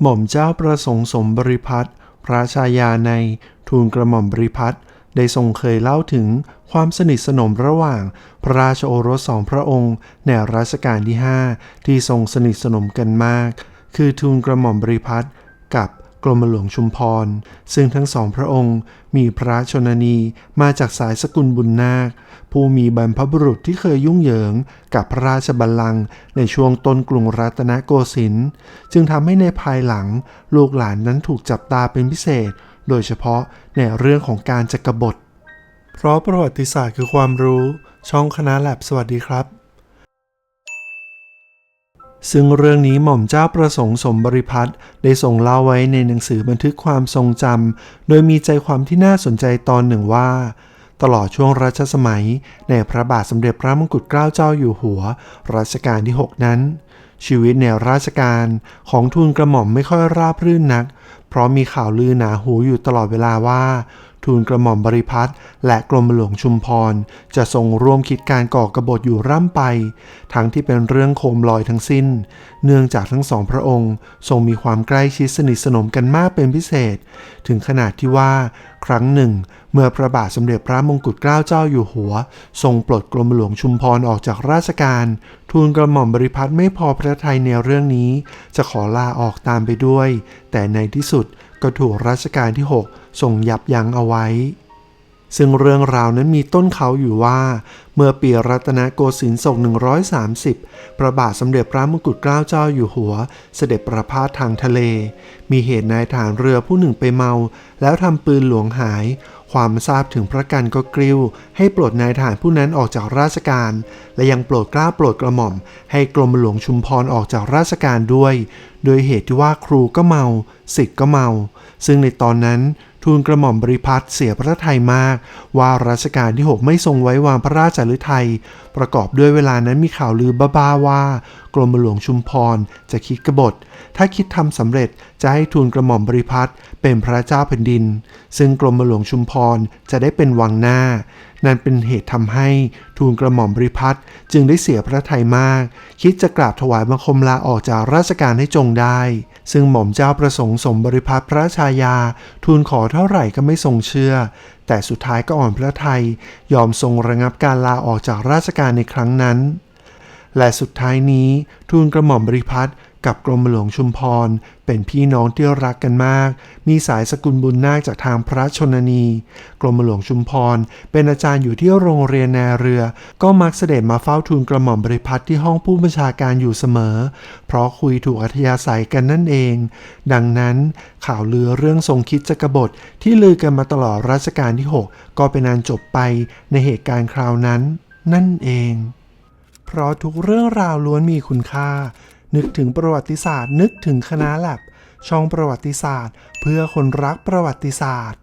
หม่อมเจ้าประสงค์สมบริพัตรพระชายาในทูลกระหม่อมบริพัตรได้ทรงเคยเล่าถึงความสนิทสนมระหว่างพระราชโอรสสองพระองค์ ในรัชกาลที่ 5 ที่ทรงสนิทสนมกันมาก คือทูลกระหม่อมบริพัตรกับ กรมหลวงชุมพร ซึ่งทั้งสองพระองค์มีพระชนนีมาจากสายสกุลบุญนาค ผู้มีบรรพบุรุษที่เคยยุ่งเหยิงกับพระราชบัลลังก์ในช่วงต้นกรุงรัตนโกสินทร์จึงทำให้ในภายหลังลูกหลานนั้นถูกจับตาเป็นพิเศษ โดยเฉพาะในเรื่องของการจักรบฏเพราะประวัติศาสตร์คือความรู้ ช่องคณะแลบสวัสดีครับ ซึ่งเรื่องนี้หม่อมเจ้าประสงค์สมบริพัตรได้ส่งเล่าไว้ในหนังสือบันทึกความทรงจำ โดยมีใจความที่น่าสนใจตอนหนึ่งว่า ตลอดช่วงรัชสมัย ในพระบาทสมเด็จพระมงกุฎเกล้าเจ้าอยู่หัว รัชกาลที่ 6 นั้น ชีวิตในราชการของทูลกระหม่อมไม่ค่อยราบรื่นนัก เพราะมีข่าวลือหนาหูอยู่ตลอดเวลาว่า ทูลกระหม่อมบริพัตรและกรมหลวงชุมพร จะทรงร่วมคิดการก่อกบฏอยู่ร่ำไป ทั้งที่เป็นเรื่องโคมลอยทั้งสิ้น เนื่องจากทั้งสองพระองค์ ทรงมีความใกล้ชิดสนิทสนมกันมากเป็นพิเศษ ถึงขนาดที่ว่า ครั้งหนึ่ง เมื่อพระบาทสมเด็จพระมงกุฎเกล้าเจ้าอยู่หัว ทรงปลดกรมหลวงชุมพรออกจากราชการ ทูลกระหม่อมบริพัตรไม่พอพระทัยในเรื่องนี้ จะขอลาออกตามไปด้วย แต่ในที่สุด ก็ถูกรัชกาลที่ 6 ทรงยับยั้งเอาไว้ ซึ่งเรื่องราวนั้นมีต้นเขาอยู่ว่า เมื่อปีรัตนโกสินทร์ศก130 พระบาทสมเด็จพระมงกุฎเกล้าเจ้าอยู่หัว เสด็จประพาสทางทะเล มีเหตุนายฐานเรือผู้หนึ่งไปเมา แล้วทำปืนหลวงหาย ความทราบถึงพระกันก็กริ้ว ให้ปลดนายทหารผู้นั้นออกจากราชการ และยังโปรดกล้าโปรดกระหม่อม ให้กรมหลวงชุมพรออกจากราชการด้วย โดยเหตุที่ว่าครูก็เมาศิษย์ก็เมา ซึ่งในตอนนั้นทูลกระหม่อมบริพัตรเสียพระทัยมาก ว่ารัชกาลที่6ไม่ทรงไว้วางพระราชฤทัยประกอบด้วยเวลานั้นมีข่าวลือบ้าๆว่า กรมหลวงชุมพร จะคิดกบฏ ถ้าคิดทำสำเร็จจะให้ทูลกระหม่อมบริพัตรเป็นพระเจ้าแผ่นดิน ซึ่งกรมหลวงชุมพรจะได้เป็นวังหน้า นั่นเป็นเหตุทำให้ทูลกระหม่อมบริพัตรจึงได้เสียพระทัยมาก คิดจะกราบถวายบังคมลาออกจากราชการให้จงได้ ซึ่งหม่อมเจ้าประสงค์สมบริพัตรพระชายา ทูลขอเท่าไหร่ก็ไม่ทรงเชื่อ แต่สุดท้ายก็อ่อนพระทัยยอมทรงระงับการลาออกจากราชการในครั้งนั้น และสุดท้ายนี้ทูลกระหม่อมบริพัตรกับกรมหลวงชุมพร เป็นพี่น้องที่รักกันมาก มีสายสกุลบุญนาคจากทางพระชนนี กรมหลวงชุมพร เป็นอาจารย์อยู่ที่โรงเรียนนาเรือ ก็มักเสด็จมาเฝ้าทูลกระหม่อมบริพัตรที่ห้องผู้บัญชาการอยู่เสมอ เพราะคุยถูกอัธยาศัยกันนั่นเอง ดังนั้นข่าวลือเรื่องทรงคิดจะกบฏที่ลือกันมาตลอดรัชกาลที่ 6 ก็เป็นอันจบไปในเหตุการณ์คราวนั้น นั่นเอง เพราะทุกเรื่องราวล้วนมีคุณค่า นึกถึงประวัติศาสตร์ นึกถึงคณะแลบช่องประวัติศาสตร์ เพื่อคนรักประวัติศาสตร์